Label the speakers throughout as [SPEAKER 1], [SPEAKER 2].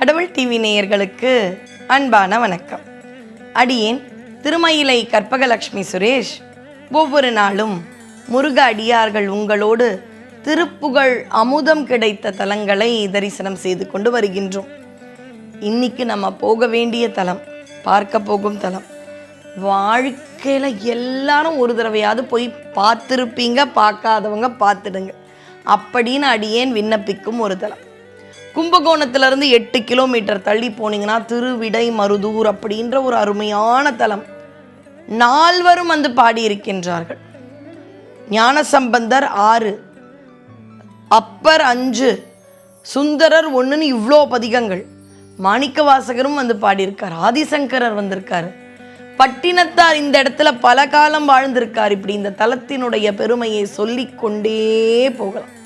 [SPEAKER 1] கடவுள் டிவி நேயர்களுக்கு அன்பான வணக்கம். அடியேன் திருமயிலை கற்பகலட்சுமி சுரேஷ். ஒவ்வொரு நாளும் முருக அடியார்கள் உங்களோடு திருப்புகழ் அமுதம் கிடைத்த தலங்களை தரிசனம் செய்து கொண்டு வருகின்றோம். இன்னைக்கு நம்ம போக வேண்டிய தலம் பார்க்க போகும் தலம். வாழ்க்கையில் எல்லாரும் ஒரு தடவையாவது போய் பார்த்துருப்பீங்க பார்க்காதவங்க பார்த்துடுங்க. அப்படின்னு அடியேன் விண்ணப்பிக்கும் ஒரு தலம். கும்பகோணத்திலிருந்து எட்டு கிலோமீட்டர் தள்ளி போனீங்கன்னா திருவிடை மருதூர் அப்படின்ற ஒரு அருமையான தலம். நால்வரும் வந்து பாடியிருக்கின்றார்கள். ஞானசம்பந்தர் ஆறு அப்பர் அஞ்சு சுந்தரர் ஒன்றுன்னு இவ்வளோ பதிகங்கள். மாணிக்க வாசகரும் வந்து பாடியிருக்கார் ஆதிசங்கரர் வந்திருக்கார். பட்டினத்தார் இந்த இடத்துல பல காலம் வாழ்ந்திருக்கார். இப்படி இந்த தலத்தினுடைய பெருமையை சொல்லிக்கொண்டே போகலாம்.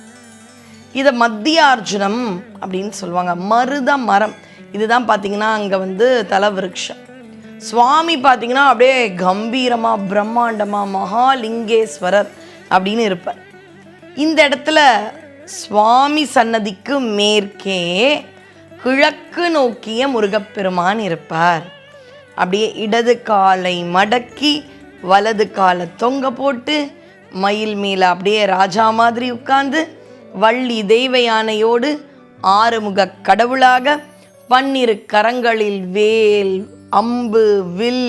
[SPEAKER 1] இதை மத்திய அர்ஜுனம் அப்படின்னு சொல்லுவாங்க. மருத மரம். இதுதான் பார்த்தீங்கன்னா அங்கே வந்து தலவிருக்ஷம். சுவாமி பார்த்தீங்கன்னா அப்படியே கம்பீரமாக பிரம்மாண்டமாக மகாலிங்கேஸ்வரர் அப்படின்னு இருப்பார். இந்த இடத்துல சுவாமி சன்னதிக்கு மேற்கே கிழக்கு நோக்கிய முருகப்பெருமான் இருப்பார். அப்படியே இடது காலை மடக்கி வலது காலை தொங்க போட்டு மயில் மேலே அப்படியே ராஜா மாதிரி உட்கார்ந்து வள்ளி தெய்வ யானையோடு ஆறுமுக கடவுளாக பன்னிரு கரங்களில் வேல் அம்பு வில்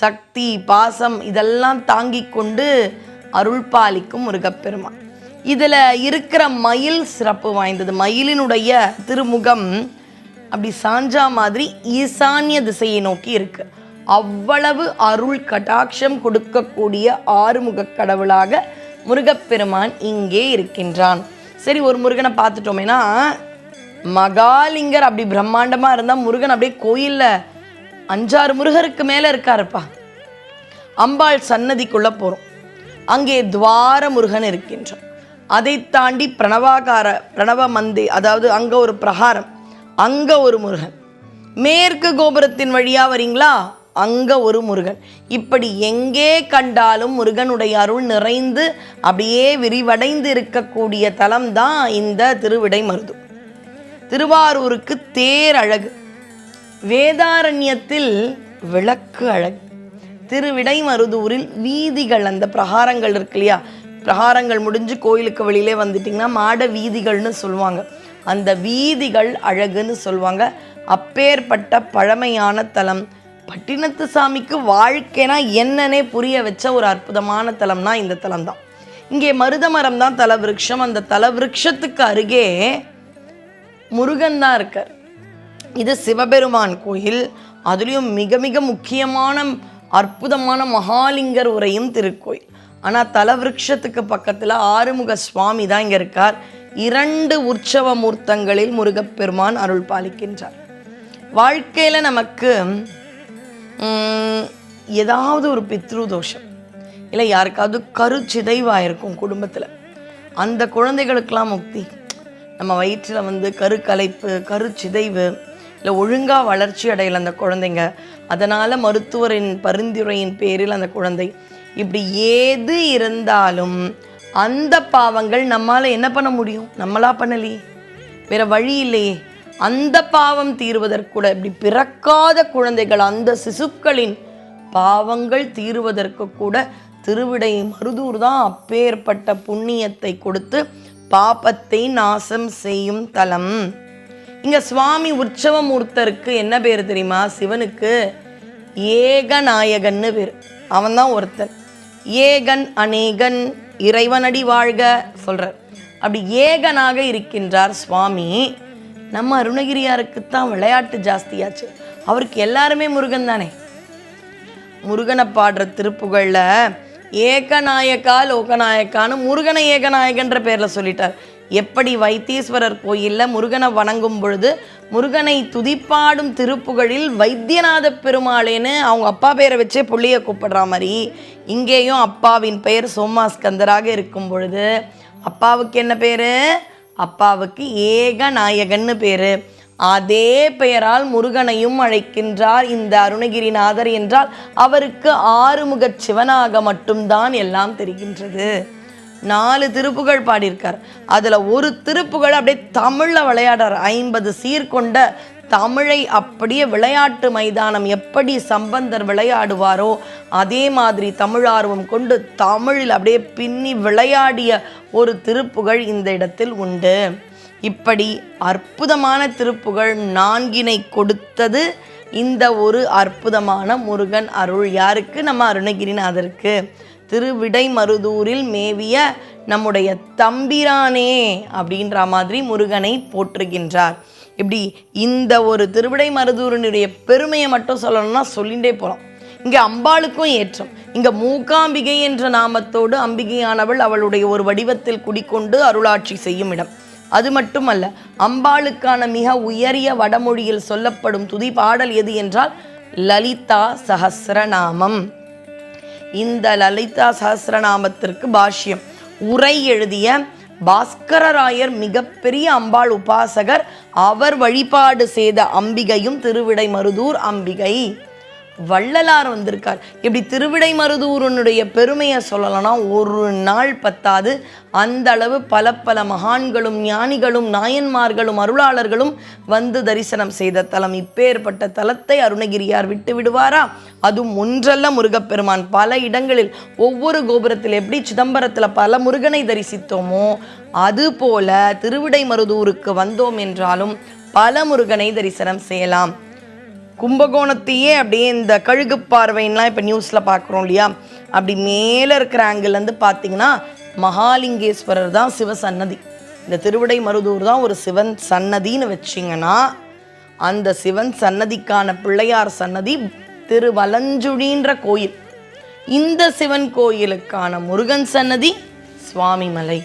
[SPEAKER 1] சக்தி பாசம் இதெல்லாம் தாங்கிக் கொண்டு அருள் பாலிக்கும் முருகப்பெருமான். இதில் இருக்கிற மயில் சிறப்பு வாய்ந்தது. மயிலினுடைய திருமுகம் அப்படி சாஞ்சா மாதிரி ஈசான்ய திசையை நோக்கி இருக்கு. அவ்வளவு அருள் கடாட்சம் கொடுக்கக்கூடிய ஆறுமுக கடவுளாக முருகப்பெருமான் இங்கே இருக்கின்றான். சரி ஒரு முருகனை பார்த்துட்டோமேனா? மகாலிங்கர் அப்படி பிரம்மாண்டமாக இருந்தால் முருகன் அப்படியே கோயிலில் அஞ்சாறு முருகருக்கு மேலே இருக்காருப்பா. அம்பாள் சன்னதிக்குள்ளே போகிறோம் அங்கே துவார முருகன் இருக்கின்றான். அதை தாண்டி பிரணவாகார பிரணவ மந்தி அதாவது அங்கே ஒரு பிரகாரம் அங்கே ஒரு முருகன். மேற்கு கோபுரத்தின் வழியாக வரீங்களா? அங்கே ஒரு முருகன். இப்படி எங்கே கண்டாலும் முருகனுடைய அருள் நிறைந்து அப்படியே விரிவடைந்து இருக்கக்கூடிய தலம் தான் இந்த திருவிடை மருது. திருவாரூருக்கு தேர் அழகு வேதாரண்யத்தில் விளக்கு அழகு. திருவிடை மருதூரில் வீதிகள் அந்த பிரகாரங்கள் இருக்கு இல்லையா? பிரகாரங்கள் முடிஞ்சு கோயிலுக்கு வெளியிலே வந்துட்டிங்கன்னா மாட வீதிகள்னு சொல்லுவாங்க. அந்த வீதிகள் அழகுன்னு சொல்லுவாங்க. அப்பேற்பட்ட பழமையான தலம் பட்டினத்து சாமிக்கு வாழ்க்கைனா என்னன்னே புரிய வச்ச ஒரு அற்புதமான தலம்னா இந்த தலம் தான் இங்கே மருதமரம் தான் தலவிருட்சம். அந்த தலவிருட்சத்துக்கு அருகே முருகன் தான் இருக்கார். இது சிவபெருமான் கோயில். அதுலேயும் மிக மிக முக்கியமான அற்புதமான மகாலிங்கர் உரையும் திருக்கோயில். ஆனால் தலவிருட்சத்துக்கு பக்கத்தில் ஆறுமுக சுவாமி தான் இங்கே இருக்கார். இரண்டு உற்சவ மூர்த்தங்களில் முருகப்பெருமான் அருள் பாலிக்கின்றார். வாழ்க்கையில் நமக்கு ஏதாவது ஒரு பித்ரு தோஷம். இல்லை யாருக்காவது கருச்சிதைவாக இருக்கும் குடும்பத்தில். அந்த குழந்தைகளுக்கெல்லாம் முக்தி. நம்ம வயிற்றில் வந்து கருக்கலைப்பு கருச்சிதைவு இல்லை ஒழுங்காக வளர்ச்சி அடையலை அந்த குழந்தைங்க. அதனால் மருத்துவரின் பரிந்துரையின் பேரில் அந்த குழந்தை. இப்படி ஏது இருந்தாலும் அந்த பாவங்கள் நம்மால் என்ன பண்ண முடியும்? நம்மளா பண்ணலையே. வேறு வழி இல்லையே. அந்த பாவம் தீர்வதற்குள்ள இப்படி பிறக்காத குழந்தைகள் அந்த சிசுக்களின் பாவங்கள் தீருவதற்கு கூட திருவிடை மருதூர் தான் அப்பேற்பட்ட புண்ணியத்தை கொடுத்து பாப்பத்தை நாசம் செய்யும் தலம். இங்க சுவாமி உற்சவமூர்த்தருக்கு என்ன பேர் தெரியுமா? சிவனுக்கு ஏகநாயகன்னு பேர். அவன் தான் ஒருத்தன். ஏகன் அநேகன் இறைவனடி வாழ்க சொல்றார். அப்படி ஏகனாக இருக்கின்றார் சுவாமி. நம்ம அருணகிரியாருக்குத்தான் விளையாட்டு ஜாஸ்தியாச்சு. அவருக்கு எல்லாருமே முருகன் தானே? முருகனை பாடுற திருப்புகளில் ஏகநாயக்கா லோகநாயக்கான்னு முருகனை ஏகநாயகன்ற பேரில் சொல்லிட்டார். எப்படி வைத்தீஸ்வரர் கோயிலில் முருகனை வணங்கும் பொழுது முருகனை துதிப்பாடும் திருப்புகளில் வைத்தியநாத பெருமாளேன்னு அவங்க அப்பா பேரை வச்சே புள்ளிய கூப்பிடுற மாதிரி இங்கேயும் அப்பாவின் பெயர் சோமாஸ்கந்தராக இருக்கும் பொழுது அப்பாவுக்கு என்ன பேர்? அப்பாவுக்கு ஏகநாயகன்னு பேர். அதே பெயரால் முருகனையும் அழைக்கின்றார் இந்த அருணகிரிநாதர் என்றால் அவருக்கு ஆறுமுகச் சிவனாக மட்டும்தான் எல்லாம் தெரிகின்றது. நாலு திருப்புகழ் பாடியிருக்கார். அதில் ஒரு திருப்புகழ் அப்படியே தமிழில் விளையாடுறார். ஐம்பது சீர்கொண்ட தமிழை அப்படியே விளையாட்டு மைதானம் எப்படி சம்பந்தர் விளையாடுவாரோ அதே மாதிரி தமிழார்வம் கொண்டு தமிழில் அப்படியே பின்னி விளையாடிய ஒரு திருப்புகழ் இந்த இடத்தில் உண்டு. இப்படி அற்புதமான திருப்புகழ் நான்கினை கொடுத்தது இந்த ஒரு அற்புதமான முருகன் அருள். யாருக்கு? நம்ம அருணகிரிநாதருக்கு. திருவிடை மருதூரில் மேவிய நம்முடைய தம்பிரானே அப்படின்ற மாதிரி முருகனை போற்றுகின்றார். இப்படி இந்த ஒரு திருவிடை மருதூரனுடைய பெருமையை மட்டும் சொல்லணும்னா சொல்லிகிட்டே போகலாம் இங்கே அம்பாளுக்கும் ஏற்றம். இங்கே மூகாம்பிகை என்ற நாமத்தோடு அம்பிகையானவள் அவளுடைய ஒரு வடிவத்தில் குடிக்கொண்டு அருளாட்சி செய்யும் இடம். அது மட்டுமல்ல அம்பாளுக்கான மிக உயரிய வடமொழியில் சொல்லப்படும் துதி பாடல் எது என்றால் லலிதா சஹஸ்ரநாமம் இந்த லலிதா சஹஸ்ரநாமத்திற்கு பாஷ்யம். உரை எழுதிய பாஸ்கரராயர் மிகப்பெரிய அம்பாள் உபாசகர். அவர் வழிபாடு செய்த அம்பிகையும் திருவிடை மருதூர் அம்பிகை. வள்ளலார் வந்திருக்கார். இப்படி திருவிடை மருதூரனுடைய பெருமையை சொல்லலைன்னா ஒரு நாள் பத்தாது. அந்த அளவு பல பல மகான்களும் ஞானிகளும் நாயன்மார்களும் அருளாளர்களும் வந்து தரிசனம் செய்த தலம். இப்பேற்பட்ட தலத்தை அருணகிரியார் விட்டு விடுவாரா? அதுவும் ஒன்றல்ல முருகப்பெருமான். பல இடங்களில் ஒவ்வொரு கோபுரத்தில் எப்படி சிதம்பரத்தில் பல முருகனை தரிசித்தோமோ அதுபோல திருவிடை மருதூருக்கு வந்தோம் என்றாலும் பல முருகனை தரிசனம் செய்யலாம். கும்பகோணத்தையே அப்படியே இந்த கழுகு பார்வைன்லாம் இப்போ நியூஸில் பார்க்குறோம் இல்லையா? அப்படி மேலே இருக்கிற ஆங்கிள்லேருந்து பார்த்தீங்கன்னா மகாலிங்கேஸ்வரர் தான் சிவசன்னதி. இந்த திருவிடை மருதூர் தான் ஒரு சிவன் சன்னதின்னு வச்சிங்கன்னா அந்த சிவன் சன்னதிக்கான பிள்ளையார் சன்னதி திருவலஞ்சுழின்ற கோயில். இந்த சிவன் கோயிலுக்கான முருகன் சன்னதி சுவாமிமலை.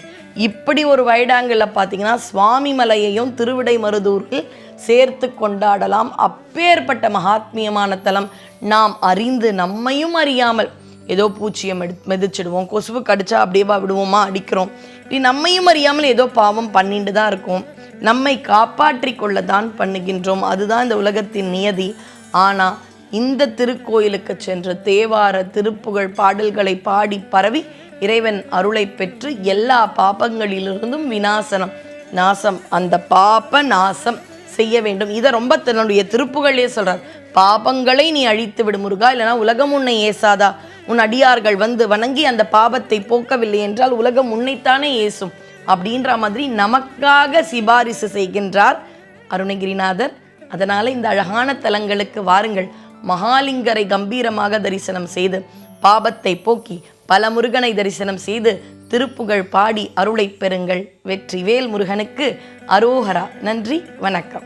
[SPEAKER 1] இப்படி ஒரு வைடாங்கில் பார்த்தீங்கன்னா சுவாமிமலையையும் திருவிடை மருதூரில் சேர்த்து கொண்டாடலாம். அப்பேற்பட்ட மகாத்மியமான தலம் நாம் அறிந்து நம்மையும் அறியாமல் ஏதோ பூச்சியை மெடு மெதிச்சிடுவோம். கொசுவு கடிச்சா அப்படியேவா விடுவோமா அடிக்கிறோம். இப்படி நம்மையும் அறியாமல் ஏதோ பாவம் பண்ணிட்டு தான் இருக்கோம். நம்மை காப்பாற்றி கொள்ள தான் பண்ணுகின்றோம். அதுதான் இந்த உலகத்தின் நியதி. ஆனால் இந்த திருக்கோயிலுக்கு சென்று தேவார திருப்புகழ் பாடல்களை பாடி பரவி இறைவன் அருளை பெற்று எல்லா பாபங்களிலிருந்தும் விநாசனம் நாசம் அந்த பாப நாசம் செய்ய வேண்டும். இதை ரொம்ப தன்னுடைய திருப்புகளே சொல்றார். பாபங்களை நீ அழித்து விடு முருகா. இல்லைனா உலகம் உன்னை ஏசாதா? உன் அடியார்கள் வந்து வணங்கி அந்த பாபத்தை போக்கவில்லை என்றால் உலகம் உன்னைத்தானே ஏசும். அப்படின்ற மாதிரி நமக்காக சிபாரிசு செய்கின்றார் அருணகிரிநாதர். அதனால இந்த அழகான தலங்களுக்கு வாருங்கள். மகாலிங்கரை கம்பீரமாக தரிசனம் செய்து பாபத்தை போக்கி பல முருகனை தரிசனம் செய்து திருப்புகழ் பாடி அருளை பெறுங்கள். வெற்றிவேல் முருகனுக்கு அரோகரா. நன்றி வணக்கம்.